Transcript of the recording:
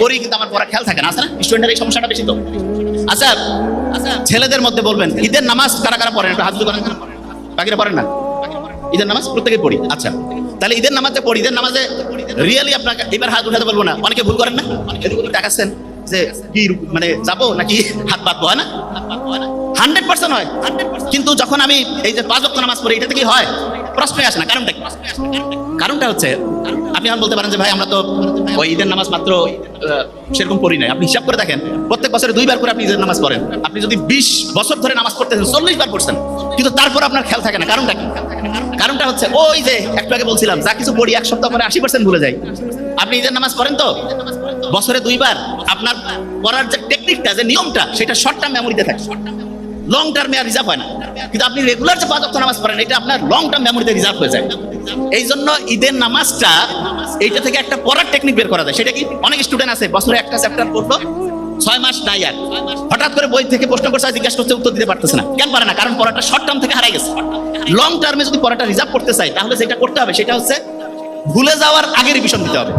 পড়ি কিন্তু আমার পড়া খেয়াল থাকে না। আছে না? স্টুডেন্টের এই সমস্যাটা বেশি তো। আচ্ছা আচ্ছা ছেলেদের মধ্যে বলবেন, ঈদের নামাজ কারা কারা পড়েন? একটু করেন বাকিরা পড়েন না? ঈদের নামাজ প্রত্যেকে পড়ি। আচ্ছা তাহলে ঈদের নামাজে পড়ি। ঈদের নামাজে রিয়েলি আপনাকে এবার হাত উঠাতে বলব না। অনেকে ভুল করেন না? এদিকে ওদিকে তাকাচ্ছেন যে, কি মানে যাব নাকি হাত পাতবো হয় না? হান্ড্রেড পার্সেন্ট হয়। কিন্তু যখন আমি এই যে পাঁচ ওয়াক্ত নামাজ পড়ি এটাতে কি হয়? প্রশ্নই আসে না। কারণটা কি? কারণটা হচ্ছে আপনি আমার বলতে পারেন যে ভাই, আমরা তো, ওই ঈদের নামাজ মাত্র সেরকম পড়ি নাই। আপনি হিসাব করে দেখেন, প্রত্যেক বছরে দুইবার করে আপনি ঈদের নামাজ পড়েন। আপনি যদি বিশ বছর ধরে নামাজ পড়তেছেন, চল্লিশ বার পড়ছেন, কিন্তু তারপর আপনার খেয়াল থাকে না। কারণটা কি? কারণটা হচ্ছে, ওই যে একটু আগে বলছিলাম, যা কিছু পড়ি এক সপ্তাহ পরে আশি পার্সেন্ট ভুলে যাই। আপনি ঈদের নামাজ পড়েন তো? বছরে দুইবার। আপনার পড়ার যে টেকনিকটা যে নিয়মটা, সেটা শর্ট টার্ম মেমোরিতে থাকে। লং টার্মে আর রিজার্ভ হয় না। কিন্তু আপনি রেগুলার যে পাঁচ নামাজ পড়েন, এটা আপনার লং টার্ম মেমোরিতে রিজার্ভ হয়ে যায়। এই জন্য ঈদের নামাজটা এইটা থেকে একটা পড়ার টেকনিক বের করা যায়। সেটা কি? অনেক স্টুডেন্ট আছে, বছরে একটা চ্যাপ্টার পড়ল, ছয় মাস নাই আর। হঠাৎ করে বই থেকে প্রশ্ন করছে জিজ্ঞাসা করছে, উত্তর দিতে পারতেছে না। কেন পারে না? কারণ পড়াটা শর্ট টার্ম থেকে হারাই গেছে। লং টার্মে যদি পড়াটা রিজার্ভ করতে চাই, তাহলে যেটা করতে হবে, সেটা হচ্ছে ভুলে যাওয়ার আগে রিভিশন দিতে হবে।